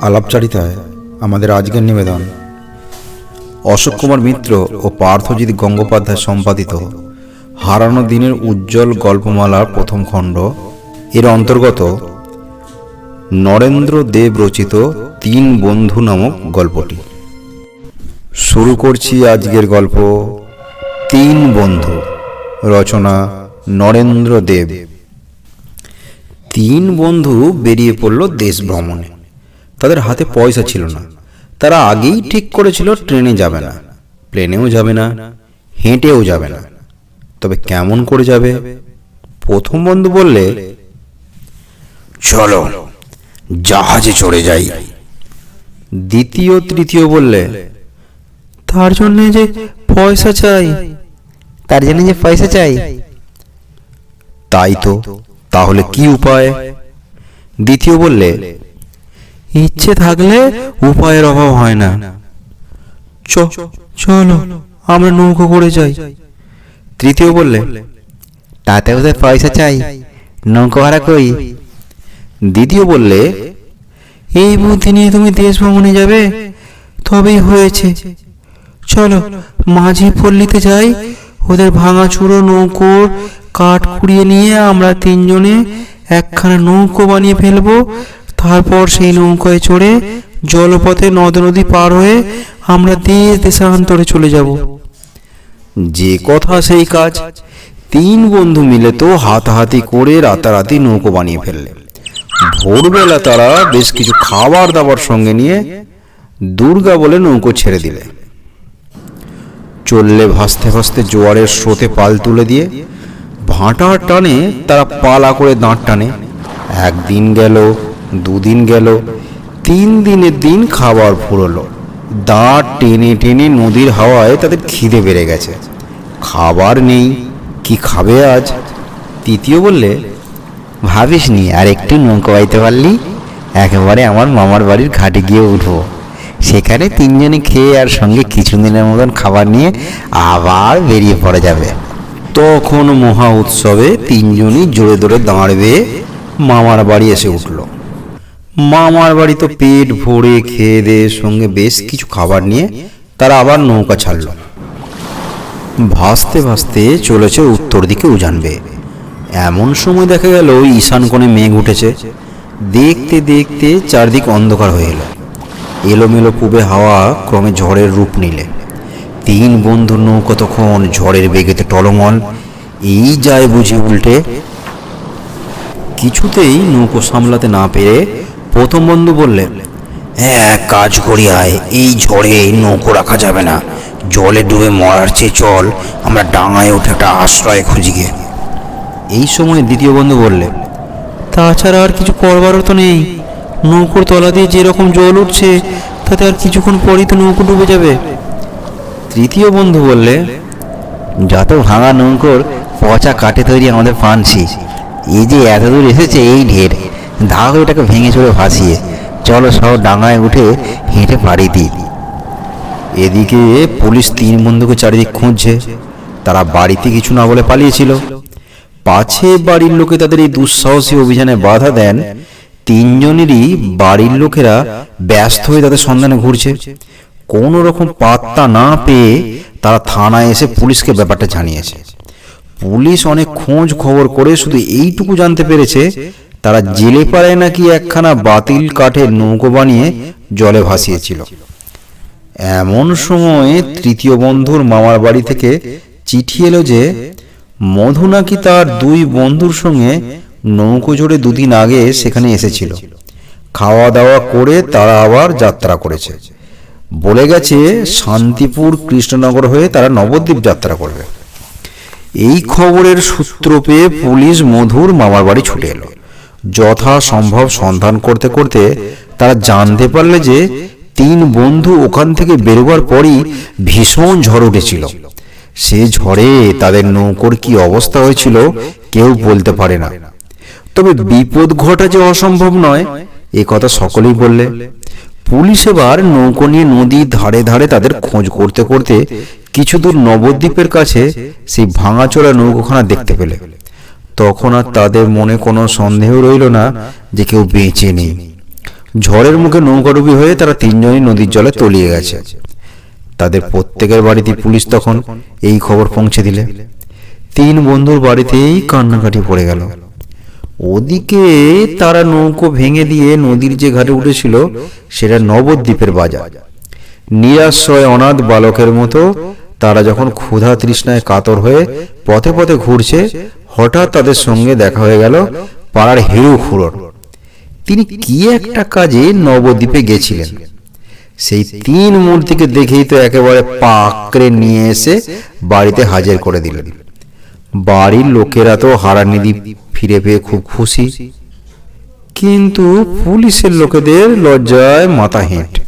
আলাপচারিতায় আমাদের আজকের নিবেদন। অশোক কুমার মিত্র ও পার্থজিৎ গঙ্গোপাধ্যায় সম্পাদিত হারানো দিনের উজ্জ্বল গল্পমালার প্রথম খণ্ড। এর অন্তর্গত নরেন্দ্র দেব রচিত তিন বন্ধু নামক গল্পটি। শুরু করছি আজকের গল্প তিন বন্ধু, রচনা নরেন্দ্র দেব। তিন বন্ধু বেরিয়ে পড়ল দেশ ভ্রমণে। তাদের হাতে পয়সা ছিল না। তারা আগেই ঠিক করেছিল ট্রেনে যাবে না, প্লেনেও যাবে না, হেঁটেও যাবে না। তবে কেমন করে যাবে? প্রথম বন্ধু বললে, চলো, জাহাজে চড়ে যাই। দ্বিতীয়, তৃতীয় বললে, তার জন্য যে পয়সা চাই, তার জন্য যে পয়সা চাই। তাই তো, তাহলে কি উপায়? দ্বিতীয় বললে ইচ্ছে থাকলে উপায়ের অভাব হয় না। চ চলো আমরা নৌকো করে যাই। তৃতীয় বললে তাতে ওদের পয়সা চাই নৌকো ভাড়া কই? দ্বিতীয় বললে এই বুদ্ধি নিয়ে তুমি দেশ ভ্রমণে যাবে? তবেই হয়েছে। চলো মাঝি পল্লীতে যাই। ওদের ভাঙা চুরো নৌকোর কাঠ কুড়িয়ে নিয়ে আমরা তিনজনে একখানা নৌকো বানিয়ে ফেলব। তারপর সেই নৌকায় চড়ে জলপথে নদ নদী পার হয়ে আমরা দেশ দেশান্তরে চলে যাব। যে কথা সেই কাজ, তিন বন্ধু মিলে তো হাতাহাতি করে রাতারাতি নৌকো বানিয়ে ফেললে। ভোরবেলা তারা বেশ কিছু খাবার দাবার সঙ্গে নিয়ে দুর্গা বলে নৌকো ছেড়ে দিলে। চললে ভাসতে ভাসতে জোয়ারের স্রোতে পাল তুলে দিয়ে ভাঁটার টানে তারা পালা করে দাঁড় টানে। একদিন গেল দুদিন গেল, তিন দিনের দিন খাবার ফুরলো। দাঁড় টেনে টেনে নদীর হাওয়ায় তাদের খিদে বেড়ে গেছে। খাবার নেই, কি খাবে আজ? তৃতীয় বললে, ভাবিস নি, আর একটু নৌকো বাইতে পারলি? একেবারে আমার মামার বাড়ির ঘাটে গিয়ে উঠবো। সেখানে তিনজনে খেয়ে আর সঙ্গে কিছু দিনের মতন খাবার নিয়ে আবার বেরিয়ে পড়া যাবে। তখন মহা উৎসবে তিনজনই জোরে দৌড়ে দাঁড়বে মামার বাড়ি এসে উঠল। মামার বাড়ি তো পেট ভরে খেয়ে দিয়ে সঙ্গে বেশ কিছু খাবার নিয়ে তারা আবার নৌকা ছাড়ল। ভাসতে ভাসতে চলেছে উত্তর দিকে উজানবে এমন সময় দেখা গেল ঈশান কোণে মেঘ উঠেছে। দেখতে দেখতে চারদিক অন্ধকার হয়ে এলো। এলোমেলো পুবে হাওয়া ক্রমে ঝড়ের রূপ নিলে। তিন বন্ধুর নৌকো তখন ঝড়ের বেগেতে টলমল। এই যায় বুঝি উল্টে। কিছুতেই নৌকো সামলাতে না পেরে প্রথম বন্ধু বললে হ্যাঁ এক কাজ করি, আয়। এই ঝড়ে নৌকো রাখা যাবে না। জলে ডুবে মরার চেয়ে চল, আমরা ডাঙায় উঠে একটা আশ্রয় খুঁজি গে এই সময় দ্বিতীয় বন্ধু বললে, তাছাড়া আর কিছু করবারও তো নেই। নৌকোর তলা দিয়ে যেরকম জল উঠছে, তাতে আর কিছুক্ষণ পরই তো নৌকো ডুবে যাবে। তৃতীয় বন্ধু বললে, যত ভাঙা নৌকোর পচা কাঠে তৈরি আমাদের পানছি এই যে এত দূর এসেছে, এই ঢের। ধাও এটাকে ভেঙে চড়ে ভাসিয়ে। চলো সব ডাঙায় উঠে হেঁটে পাড়ি দিই। এদিকে পুলিশ তিন বন্ধুকে চারিদিক খুঁজছে। তারা বাড়িতে কিছু না বলে পালিয়েছিল। পাছে বাড়ির লোকে তাদের এই দুঃসাহসী অভিযানে বাধা দেন। তিনজনেরই বাড়ির লোকেরা ব্যস্ত হয়ে তাদের সন্ধানে ঘুরছে। কোনো রকম পাত্তা না পেয়ে তারা থানায় এসে পুলিশকে ব্যাপারটা জানিয়েছে। পুলিশ অনেক খোঁজ খবর করে শুধু এইটুকু জানতে পেরেছে তারা জেলে পাড়ায় নাকি একখানা বাতিল কাঠের নৌকো বানিয়ে জলে ভাসিয়েছিল। এমন সময়ে তৃতীয় বন্ধুর মামার বাড়ি থেকে চিঠি এলো যে মধু নাকি তার দুই বন্ধুর সঙ্গে নৌকো জোড়ে দুদিন আগে সেখানে এসেছিল। খাওয়া দাওয়া করে তারা আবার যাত্রা করেছে। বলে গেছে শান্তিপুর কৃষ্ণনগর হয়ে তারা নবদ্বীপ যাত্রা করবে। এই খবরের সূত্র পেয়ে পুলিশ মধুর মামার বাড়ি ছুটে এলো। যথা সম্ভব সন্ধান করতে করতে তারা জানতে পারলে যে তিন বন্ধু ওখান থেকে বেরোবার পরই ভীষণ ঝড় উঠেছিল। সে ঝড়ে তাদের নৌকোর কি অবস্থা হয়েছিল কেউ বলতে পারে না। তবে বিপদ ঘটা যে অসম্ভব নয়, এ কথা সকলেই বললে। পুলিশ এবার নৌকো নিয়ে নদীর ধারে ধারে তাদের খোঁজ করতে করতে কিছু দূর নবদ্বীপের কাছে সেই ভাঙাচোরা নৌকোখানা দেখতে পেলে। তখন আর তাদের মনে কোনো সন্দেহ রইল না যে কেউ বেঁচে নেই। ঝড়ের মুখে নৌকাডুবি হয়ে তারা তিনজনই নদীর জলে তলিয়ে গেছে। তাদের প্রত্যেকের বাড়িতে পুলিশ তখন এই খবর পৌঁছে দিলে। তিন বন্ধুর বাড়িতেই কান্নাকাটি পড়ে গেল। ওদিকে তারা নৌকো ভেঙে দিয়ে নদীর যে ঘাটে উঠেছিল, সেটা নবদ্বীপের বাজার। নিরাশ্রয় অনাথ বালকের মতো তারা যখন ক্ষুধা তৃষ্ণায় কাতর হয়ে পথে পথে ঘুরছে, হঠাৎ তাদের সঙ্গে দেখা হয়ে গেল পাড়ার হিরু খুড়োর। তিনি কি একটা কাজে নবদ্বীপে গেছিলেন? সেই তিন মূর্তিকে দেখেই তো একেবারে পাকড়ে নিয়ে এসে বাড়িতে হাজির করে দিলেন। বাড়ির লোকেরা তো হারানিধি ফিরে পেয়ে খুব খুশি। কিন্তু পুলিশের লোকেদের লজ্জায় মাথা হেঁট।